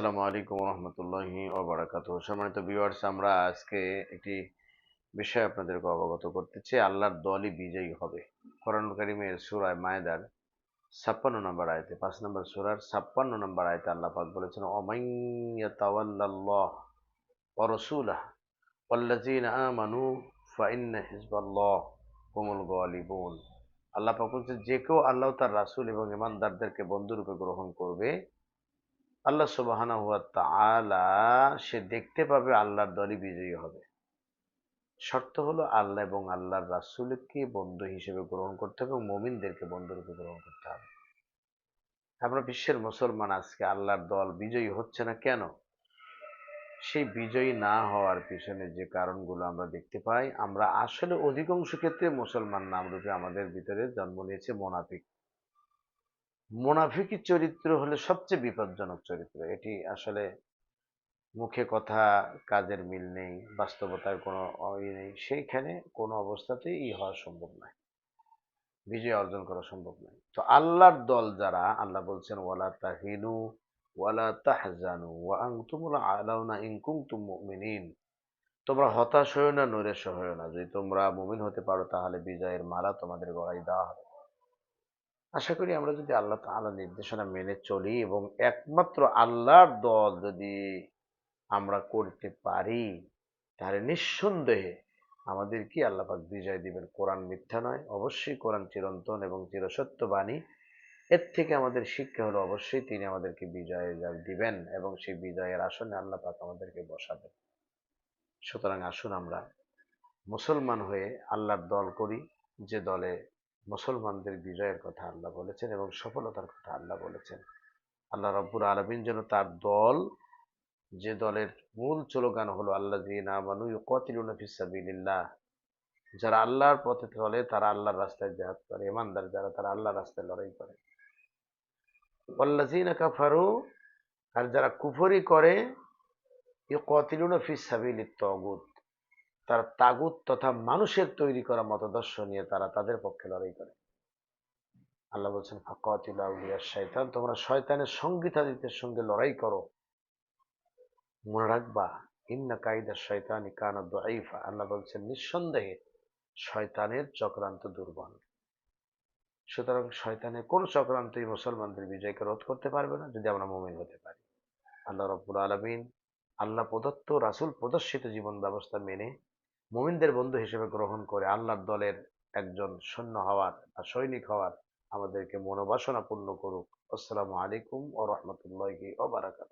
আসসালামু আলাইকুম রহমতুল্লাহি ওবরাকাত সম্মানিত ভিউয়ার্স আমরা আজকে একটি বিষয় আপনাদেরকে অবগত করতেছি, আল্লাহর দলই বিজয়ী হবে। কোরআন কারিমের সুরায় মায়েদার ছাপ্পান্ন নম্বর আয়তে, পাঁচ নম্বর সুরার ছাপ্পান্ন নম্বর আয়তে আল্লাহ পাক বলেছেন অমাইয়াতাওয়াল্লাহ ওয়া ওয়াল্লাযীনা আমানু ফাইন্না হিজবাল্লাহ হুমুল গালিবুন। আল্লাহ পাক বলছেন, যে কেউ আল্লাহ তার রাসূল এবং ইমানদারদেরকে বন্ধুরূপে গ্রহণ করবে আল্লাহ সুবাহানা হুয়া সে দেখতে পাবে আল্লাহর দলই বিজয়ী হবে। শর্ত হলো আল্লাহ এবং আল্লাহর রাসূলকে বন্ধু হিসেবে গ্রহণ করতে হবে এবং মমিনদেরকে বন্ধুরূপে গ্রহণ করতে হবে। আমরা বিশ্বের মুসলমান আজকে আল্লাহর দল বিজয়ী হচ্ছে না কেন? সেই বিজয়ী না হওয়ার পিছনে যে কারণগুলো আমরা দেখতে পাই, আমরা আসলে অধিকাংশ ক্ষেত্রে মুসলমান নামরূপে আমাদের ভিতরে জন্ম নিয়েছে মোনাফিক। মোনাফিকি চরিত্র হলে সবচেয়ে বিপজ্জনক চরিত্র। এটি আসলে মুখে কথা, কাজের মিল নেই, বাস্তবতার কোনো ই নেই, সেইখানে কোনো অবস্থাতেই ই হওয়া সম্ভব নয়। বিজয় অর্জন করা সম্ভব নয়। তো আল্লাহর দল যারা, আল্লাহ বলছেন, ওয়ালা তাহিনু, ওয়ালা তাহজানু, ওয়া আনতুমুল আলাউনা ইন কুনতুম মুমিনিন। তোমরা হতাশ হয়েও না, নৈরাশ্য হয়েও না। যদি তোমরা মুমিন হতে পারো, তাহলে বিজয়ের মালা তোমাদের গলায় দেওয়া হবে। আশা করি আমরা যদি আল্লাহ তাআলা নির্দেশনা মেনে চলি এবং একমাত্র আল্লাহর দল যদি আমরা করতে পারি, তাহলে নিঃসন্দেহে আমাদের কি আল্লাপাক বিজয় দিবেন? কোরআন মিথ্যা নয়, অবশ্যই কোরআন চিরন্তন এবং চিরসত্য বাণী এর থেকে আমাদের শিক্ষা হলো অবশ্যই তিনি আমাদেরকে বিজয় দিবেন এবং সেই বিজয়ের আসনে আল্লাহ পাক আমাদেরকে বসাবেন। সুতরাং আসুন আমরা মুসলমান হয়ে আল্লাহর দল করি, যে দলে মুসলমানদের বিজয়ের কথা আল্লাহ বলেছেন এবং সফলতার কথা আল্লাহ বলেছেন। আল্লাহ রব্বুর আলমিন যেন তার দল, যে দলের মূল স্লোগান হলো আল্লাহ জিনামানু কতিলুনা ফিসাবিল্লাহ যারা আল্লাহর পথে চলে, তারা আল্লাহর রাস্তায় জাহাজ করে। ইমানদার যারা, তারা আল্লাহর রাস্তায় লড়াই করে। ওয়াল্লাজিনা কাফারু, আর যারা কুফরি করে কতিলুনা ফিসাবিল তগুত। তারা তাগুত তথা মানুষের তৈরি করা মতদর্শ নিয়ে তারা তাদের পক্ষে লড়াই করে। আল্লাহ বলছেন, ফাকাতিল আউলিয়া শয়তান তোমরা শয়তানের সঙ্গীতাদিতের সঙ্গে লড়াই করো। মনে রাখবা, ইন্না কাইদা শয়তানি কানা দাইফা আল্লাহ বলছেন, নিঃসন্দেহে শয়তানের চক্রান্ত দুর্বল। সুতরাং শয়তানের কোন চক্রান্তই মুসলমানদের বিজয়কে রোধ করতে পারবে না, যদি আমরা মুমিন হতে পারি। আল্লাহ রব্বুল আলমিন, আল্লাহ প্রদত্ত রাসুল প্রদর্শিত জীবন ব্যবস্থা মেনে মুমিনদের বন্ধু হিসেবে গ্রহণ করে আল্লাহর দলের একজন সৈন্য হওয়ার বা সৈনিক হওয়ার আমাদেরকে মনোবাসনা পূর্ণ করুক। আসসালামু আলাইকুম ও রহমতুল্লাহি ও বারাকাত